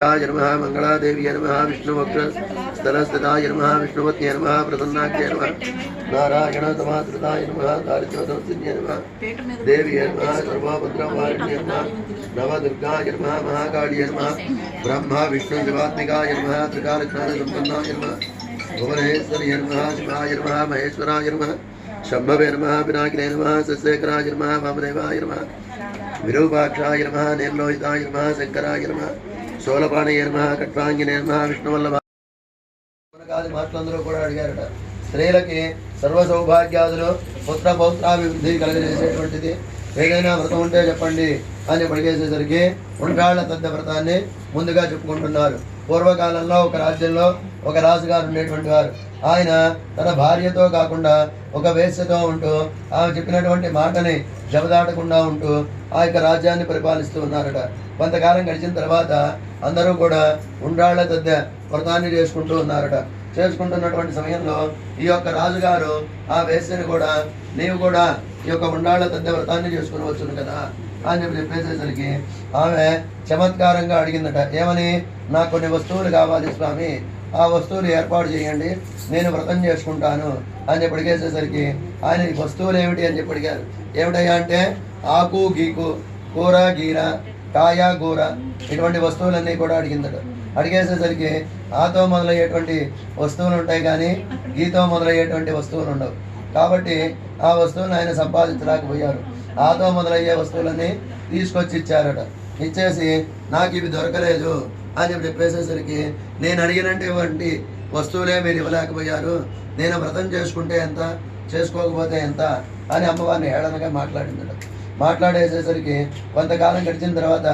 नम मंगलादेवी नम विष्णुवक्रस्थलस्थिताय नम नम प्रसन्नाख्य नम, नारायण समाश्रिताय नम नम देवी नम सर्वभद्रवारिण्य नम, नवदुर्गाय नम महाकाली नम, ब्रह्मा, विष्णु, शिवात्मिकाय नम त्रिकालज्ञानसम्पन्नाय नम भुवनेश्वरी नम, शिवाय नम, महेश्वराय नम शम्भवे नम, पिनाकिने नम सस्येखराय नम, वामदेवाय नम, विरूपाक्षाय नम, निर्लोहिताय नम, शङ्कराय नम శూలపాణయ నమ కట్వాంగినే నమ విష్ణువల్లభ. కాదు మాటలందరూ కూడా అడిగారట. స్త్రీలకి సర్వ సౌభాగ్యాదులు పుత్ర పౌత్రాభివృద్ధి కలగజేసేటువంటిది. ఏదైనా వ్రతం ఉంటే చెప్పండి అని పడిగేసేసరికి ఉండ్రాళ్ళ పెద్ద వ్రతాన్ని ముందుగా చెప్పుకుంటున్నారు. పూర్వకాలంలో ఒక రాజ్యంలో ఒక రాజుగారు ఉండేటువంటి వారు. ఆయన తన భార్యతో కాకుండా ఒక వేశ్యతో ఉంటూ ఆమె చెప్పినటువంటి మాటని జబదాటకుండా ఉంటూ ఆ యొక్క రాజ్యాన్ని పరిపాలిస్తూ ఉన్నారట. కొంతకాలం గడిచిన తర్వాత అందరూ కూడా ఉండ్రాళ్ళ తద్ద వ్రతాన్ని చేసుకుంటూ ఉన్నారట. చేసుకుంటున్నటువంటి సమయంలో ఈ యొక్క రాజుగారు ఆ వేశ్యని కూడా నీవు కూడా ఈ యొక్క ఉండాళ్ళ తద్ద వ్రతాన్ని చేసుకుని వచ్చును కదా? అని చెప్పి చెప్పేసేసరికి ఆమె చమత్కారంగా అడిగిందట. ఏమని? నాకు కొన్ని వస్తువులు కావాలి స్వామి. ఆ వస్తువులు ఏర్పాటు చేయండి నేను వ్రతం చేసుకుంటాను అని చెప్పి అడిగేసేసరికి ఆయన వస్తువులు ఏమిటి అని చెప్పి అడిగారు ఏమిటయ్యా అంటే ఆకు గీకు కూర గీర కాయ కూర ఇటువంటి వస్తువులన్నీ కూడా అడిగిందట. అడిగేసేసరికి ఆతో మొదలయ్యేటువంటి వస్తువులు ఉంటాయి కానీ గీతో మొదలయ్యేటువంటి వస్తువులు ఉండవు. కాబట్టి ఆ వస్తువులను ఆయన సంపాదించలేకపోయారు. ఆతో మొదలయ్యే వస్తువులన్నీ తీసుకొచ్చి ఇచ్చారట ఇచ్చేసి నాకు ఇవి దొరకలేదు. అని చెప్పి చెప్పేసేసరికి నేను అడిగినటువంటి వస్తువులే మీరు ఇవ్వలేకపోయారు నేను వ్రతం చేసుకుంటే ఎంత చేసుకోకపోతే ఎంత అని అమ్మవారిని ఏడనగా మాట్లాడిందట మాట్లాడేసేసరికి కొంతకాలం గడిచిన తర్వాత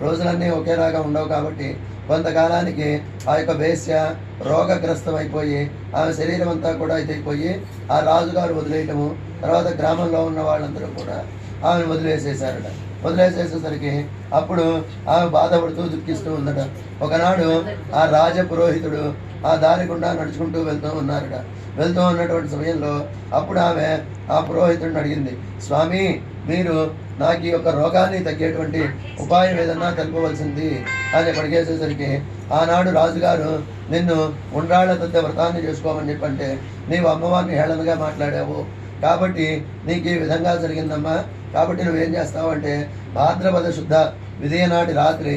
రోజులన్నీ ఒకేలాగా ఉండవు కాబట్టి కొంతకాలానికి ఆ యొక్క వేశ్య రోగగ్రస్తం అయిపోయి ఆమె శరీరం అంతా కూడా ఇదైపోయి ఆ రాజుగారు వదిలేయటము తర్వాత గ్రామంలో ఉన్న వాళ్ళందరూ కూడా ఆమెను వదిలేసేసారట వదిలేసేసేసరికి అప్పుడు ఆమె బాధపడుతూ దుఃఖిస్తూ ఉందట. ఒకనాడు ఆ రాజ పురోహితుడు ఆ దారి గుండా నడుచుకుంటూ వెళ్తూ ఉన్నారట. వెళ్తూ ఉన్నటువంటి సమయంలో అప్పుడు ఆమె ఆ పురోహితుడిని అడిగింది స్వామి మీరు నాకు ఈ యొక్క రోగాన్ని తగ్గేటువంటి ఉపాయం ఏదన్నా తెలుపవలసింది? అని పడిగేసేసరికి ఆనాడు రాజుగారు నిన్ను ఉండ్రాళ్ళ తద్ద వ్రతాన్ని చేసుకోమని చెప్పంటే నీవు అమ్మవారిని హేళనగా మాట్లాడావు. కాబట్టి నీకు ఈ విధంగా జరిగిందమ్మా. కాబట్టి నువ్వేం ఏం చేస్తావంటే భాద్రపద శుద్ధ విదయనాటి రాత్రి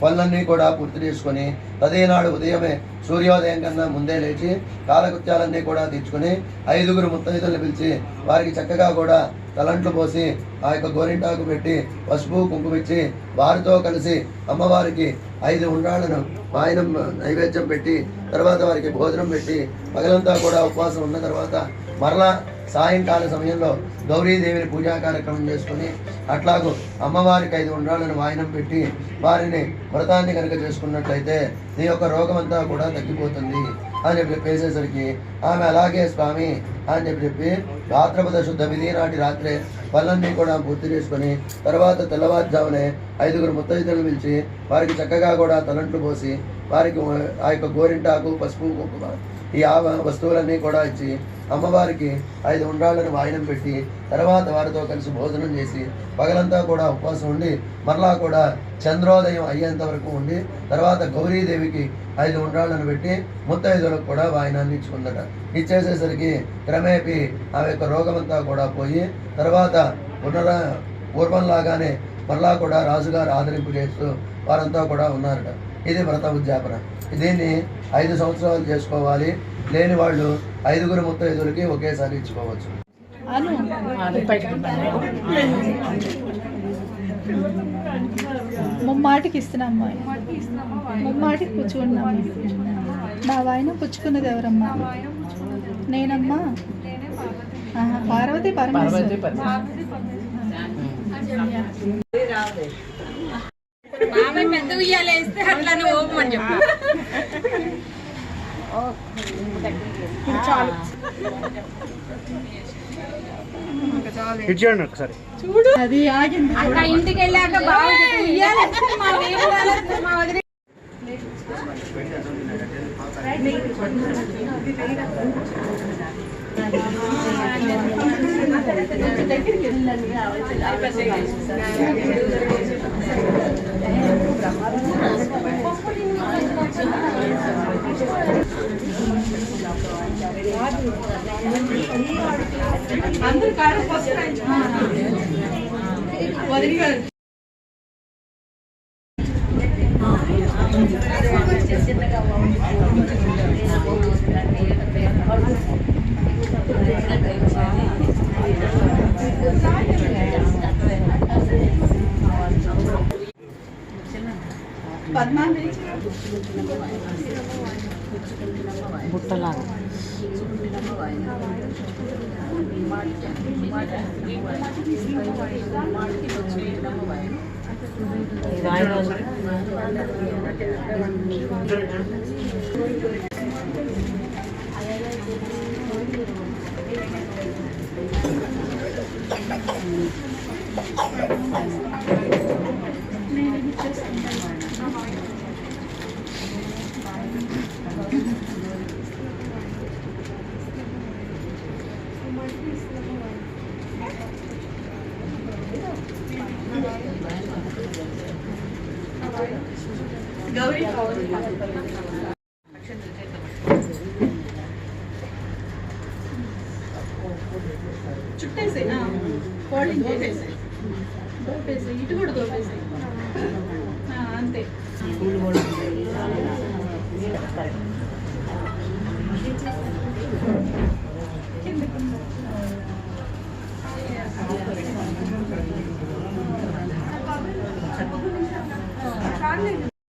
పనులన్నీ కూడా పూర్తి చేసుకొని తదేనాడు ఉదయమే సూర్యోదయం కన్నా ముందే లేచి కాలకృత్యాలన్నీ కూడా తీర్చుకొని ఐదుగురు ముత్తైదులను పిలిచి వారికి చక్కగా కూడా తలంట్లు పోసి ఆ యొక్క గోరింటాకు పెట్టి పసుపు కుంకుమిచ్చి వారితో కలిసి అమ్మవారికి ఐదు ఉండాలను ఆయన నైవేద్యం పెట్టి తర్వాత వారికి భోజనం పెట్టి పగలంతా కూడా ఉపవాసం ఉన్న తర్వాత మరలా సాయంకాల సమయంలో గౌరీదేవిని పూజా కార్యక్రమం చేసుకుని అట్లాగూ అమ్మవారికి ఐదు ఉండాలని వాయనం పెట్టి వారిని వ్రతాన్ని కనుక చేసుకున్నట్లయితే నీ యొక్క రోగం అంతా కూడా తగ్గిపోతుంది అని చెప్పి చెప్పేసేసరికి ఆమె అలాగే స్వామి అని చెప్పి చెప్పి భాద్రపద శుద్ధ విధి నాటి రాత్రే పనులన్నీ కూడా పూర్తి చేసుకొని తర్వాత తెల్లవారుజామునే ఐదుగురు ముత్తైదులను పిలిచి వారికి చక్కగా కూడా తలంట్లు పోసి వారికి ఆ యొక్క గోరింటాకు పసుపు ఈ ఆ వస్తువులన్నీ కూడా ఇచ్చి అమ్మవారికి ఐదు ఉండ్రాళ్ళను వాయినం పెట్టి తర్వాత వారితో కలిసి భోజనం చేసి పగలంతా కూడా ఉపవాసం ఉండి మరలా కూడా చంద్రోదయం అయ్యేంత వరకు ఉండి తర్వాత గౌరీదేవికి ఐదు ఉండ్రాళ్ళను పెట్టి ముత్తైదులకు కూడా వాయనాన్ని ఇచ్చుకుందట ఇచ్చేసేసరికి క్రమేపీ ఆమె యొక్క రోగమంతా కూడా పోయి తర్వాత పునర పూర్వంలాగానే మరలా కూడా రాజుగారు ఆదరింపు చేస్తూ వారంతా కూడా ఉన్నారట. ఇది వ్రత ఉద్యాపన. దీన్ని ఐదు సంవత్సరాలు చేసుకోవాలి. లేని వాళ్ళు ఐదుగురు ముత్తైదులకి ఒకేసారి ఇచ్చుకోవచ్చు. అను. ముమ్మాటికి ఇస్తున్నా అమ్మాయి ముమ్మాటికి పుచ్చుకున్నా నా వాయిన పుచ్చుకున్నది ఎవరమ్మా? నేనమ్మా? పార్వతి పరమేశ్వరి. పెద్ద ఉయ్యాలు వేస్తే అట్లానే ఓపమని చెప్పు. ఇచ్చేయండి ఒకసారి. అది ఆగింది అక్క ఇంటికి వెళ్ళాక బాగా ఉయ్యాలి మా వేరే మా వదిలి దగ్గరికి అందరు కారు వస్తున్నాయి వదిలిగారు Thank you. బుట్టలాగా ఇది ఆయన గౌరీ చుట్టేసాయి కోడింగ్ చేసేసాయి దోపేసాయి ఇటు కూడా దోపేసాయి. అంతే.